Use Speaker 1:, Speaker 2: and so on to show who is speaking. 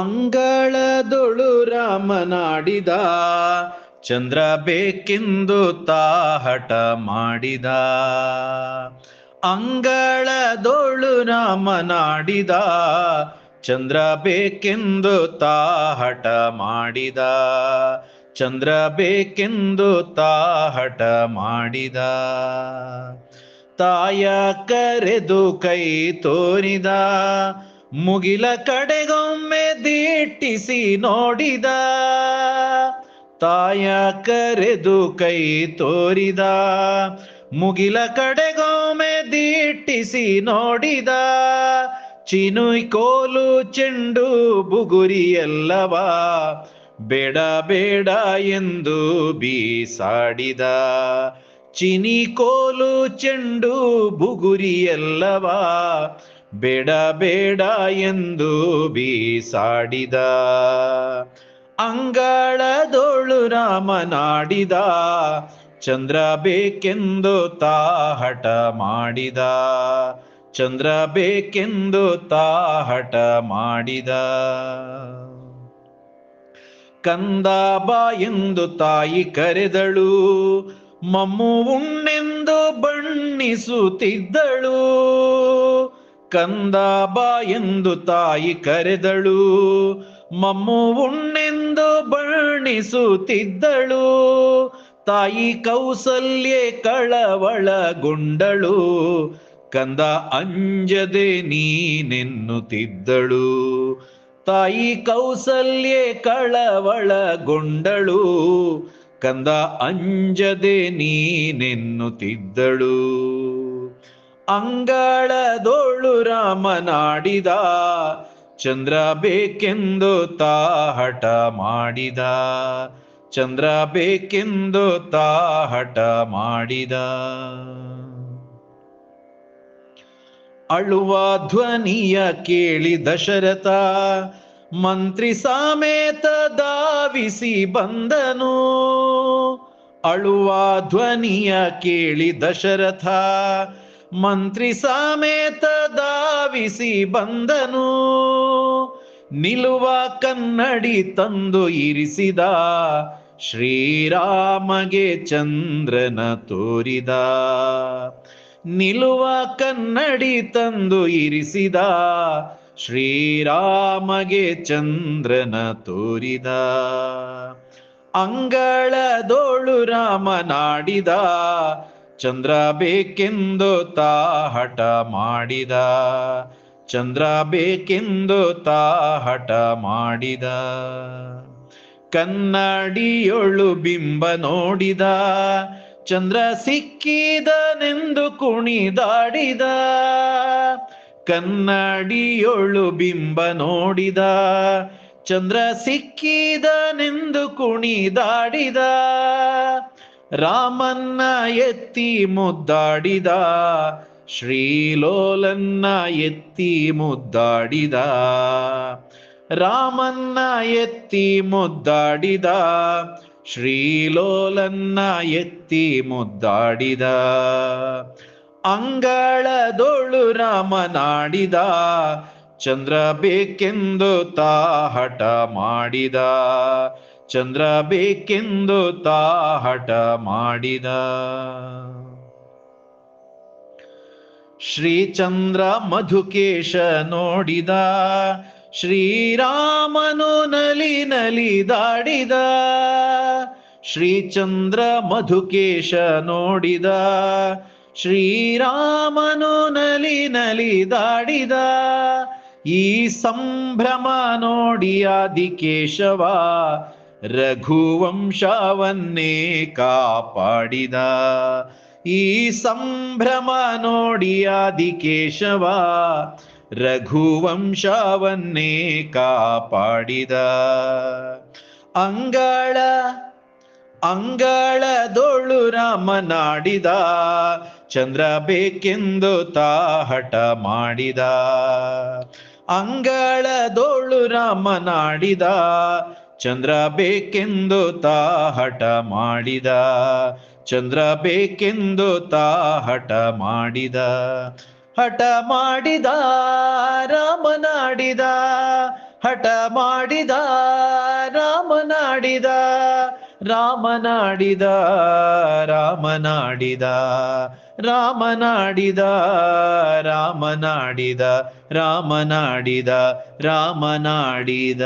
Speaker 1: ಅಂಗಳದೊಳು ರಾಮನಾಡಿದ. ಚಂದ್ರ ಬೇಕೆಂದು ತಾಹಟ ಮಾಡಿದ. ಅಂಗಳದೊಳು ರಾಮನಾಡಿದ. ಚಂದ್ರ ಬೇಕೆಂದು ತಾಹಟ ಮಾಡಿದ. ಚಂದ್ರ ಬೇಕೆಂದು ತಾಹಟ ಮಾಡಿದ. ತಾಯ ಕರೆದು ಕೈ ತೋರಿದ. ಮುಗಿಲ ಕಡೆಗೊಮ್ಮೆ ದಿಟ್ಟಿಸಿ ನೋಡಿದ, ತಾಯ ಕರೆದು ಕೈ ತೋರಿದ, ಮುಗಿಲ ಕಡೆಗೊಮ್ಮೆ ದಿಟ್ಟಿಸಿ ನೋಡಿದ, ಚಿನುಯ್ ಕೋಲು ಚೆಂಡು ಬುಗುರಿ ಎಲ್ಲವ ಬೇಡ ಬೇಡ ಎಂದು ಬೀಸಾಡಿದ, ಚಿನಿ ಕೋಲು ಚೆಂಡು ಬುಗುರಿ ಎಲ್ಲವ ಬೇಡ ಬೇಡ ಎಂದು ಬೀಸಾಡಿದ. ಅಂಗಳದೋಳು ರಾಮನಾಡಿದ. ಚಂದ್ರ ಬೇಕೆಂದು ತಾಹಟ ಮಾಡಿದ. ಚಂದ್ರ ಬೇಕೆಂದು ತಾಹಟ ಮಾಡಿದ. ಕಂದ ಬಾ ಎಂದು ತಾಯಿ ಕರೆದಳು. ಮಮ್ಮು ಉಣ್ಣೆಂದು ಬಣ್ಣಿಸುತ್ತಿದ್ದಳು. ಕಂದ ಬಾ ಎಂದು ತಾಯಿ ಕರೆದಳು. ಮಮ್ಮು ಉಣ್ಣೆಂದು ಬಣ್ಣಿಸುತ್ತಿದ್ದಳು. ತಾಯಿ ಕೌಸಲ್ಯೆ ಕಳವಳಗೊಂಡಳು. ಕಂದ ಅಂಜದೆ ನೀನೆನ್ನುತ್ತಿದ್ದಳು. ತಾಯಿ ಕೌಸಲ್ಯೆ ಕಳವಳಗೊಂಡಳು. ಕಂದ ಅಂಜದೆ ನೀನೆನ್ನುತ್ತಿದ್ದಳು. ಅಂಗಳದೋಳು ರಾಮನಾಡಿದ, ಚಂದ್ರ ಬೇಕೆಂದು ತಾಹಟ ಮಾಡಿದ. ಚಂದ್ರ ಬೇಕೆಂದು ತಾಹಟ ಮಾಡಿದ. ಅಳುವ ಧ್ವನಿಯ ಕೇಳಿ ದಶರಥ, ಮಂತ್ರಿ ಸಮೇತ ದಾವಿಸಿ ಬಂದನು. ಅಳುವ ಧ್ವನಿಯ ಕೇಳಿ ದಶರಥ ಮಂತ್ರಿ ಸಮೇತ ದಾವಿಸಿ ಬಂದನು. ನಿಲುವ ಕನ್ನಡಿ ತಂದು ಇರಿಸಿದ. ಶ್ರೀರಾಮಗೆ ಚಂದ್ರನ ತೋರಿದ. ನಿಲುವ ಕನ್ನಡಿ ತಂದು ಇರಿಸಿದ. ಶ್ರೀರಾಮಗೆ ಚಂದ್ರನ ತೋರಿದ. ಅಂಗಳದೋಳು ರಾಮನಾಡಿದ. ಚಂದ್ರ ಬೇಕೆಂದು ತಾ ಹಠ ಮಾಡಿದ. ಚಂದ್ರ ಬೇಕೆಂದು ತಾ ಹಠ ಮಾಡಿದ. ಕನ್ನಡಿಯೊಳು ಬಿಂಬ ನೋಡಿದ. ಚಂದ್ರ ಸಿಕ್ಕಿದನೆಂದು ಕುಣಿದಾಡಿದ. ಕನ್ನಡಿಯೊಳು ಬಿಂಬ ನೋಡಿದ. ಚಂದ್ರ ಸಿಕ್ಕಿದನೆಂದು ಕುಣಿದಾಡಿದ. ರಾಮನ್ನ ಎತ್ತಿ ಮುದ್ದಾಡಿದ, ಶ್ರೀಲೋಲನ್ನ ಎತ್ತಿ ಮುದ್ದಾಡಿದ, ರಾಮನ್ನ ಎತ್ತಿ ಮುದ್ದಾಡಿದ, ಶ್ರೀಲೋಲನ್ನ ಎತ್ತಿ ಮುದ್ದಾಡಿದ. ಅಂಗಳದೊಳು ರಾಮನಾಡಿದ, ಚಂದ್ರ ಬೇಕೆಂದು ತಾಹಟ ಮಾಡಿದ. ಚಂದ್ರ ಬೇಕೆಂದು ತಾಹಟ ಮಾಡಿದ. ಶ್ರೀಚಂದ್ರ ಮಧುಕೇಶ ನೋಡಿದ. ಶ್ರೀರಾಮನು ನಲಿ ನಲಿದಾಡಿದ ಶ್ರೀಚಂದ್ರ ಮಧುಕೇಶ ನೋಡಿದ. ಶ್ರೀರಾಮನು ನಲಿ ನಲಿದಾಡಿದ ಈ ಸಂಭ್ರಮ ನೋಡಿ ಆದಿಕೇಶವ ರಘುವಂಶವನ್ನೇ ಕಾಪಾಡಿದ. ಈ ಸಂಭ್ರಮ ನೋಡಿ ಆದಿಕೇಶವ ರಘುವಂಶವನ್ನೇ ಕಾಪಾಡಿದ. ಅಂಗಳ, ಅಂಗಳದೊಳು ರಾಮನಾಡಿದ ಚಂದ್ರ ಬೇಕೆಂದು ತಾಹಟ ಮಾಡಿದ. ಅಂಗಳದೊಳು ರಾಮನಾಡಿದ ಚಂದ್ರ ಬೇಕೆಂದು ತಾ ಹಠ ಮಾಡಿದ. ಚಂದ್ರ ಬೇಕೆಂದು ತಾ ಹಠ ಮಾಡಿದ ಹಠ ಮಾಡಿದ ರಾಮನಾಡಿದ ಹಠ ಮಾಡಿದ ರಾಮನಾಡಿದ ರಾಮನಾಡಿದ ರಾಮನಾಡಿದ ರಾಮನಾಡಿದ ರಾಮನಾಡಿದ ರಾಮನಾಡಿದ ರಾಮನಾಡಿದ.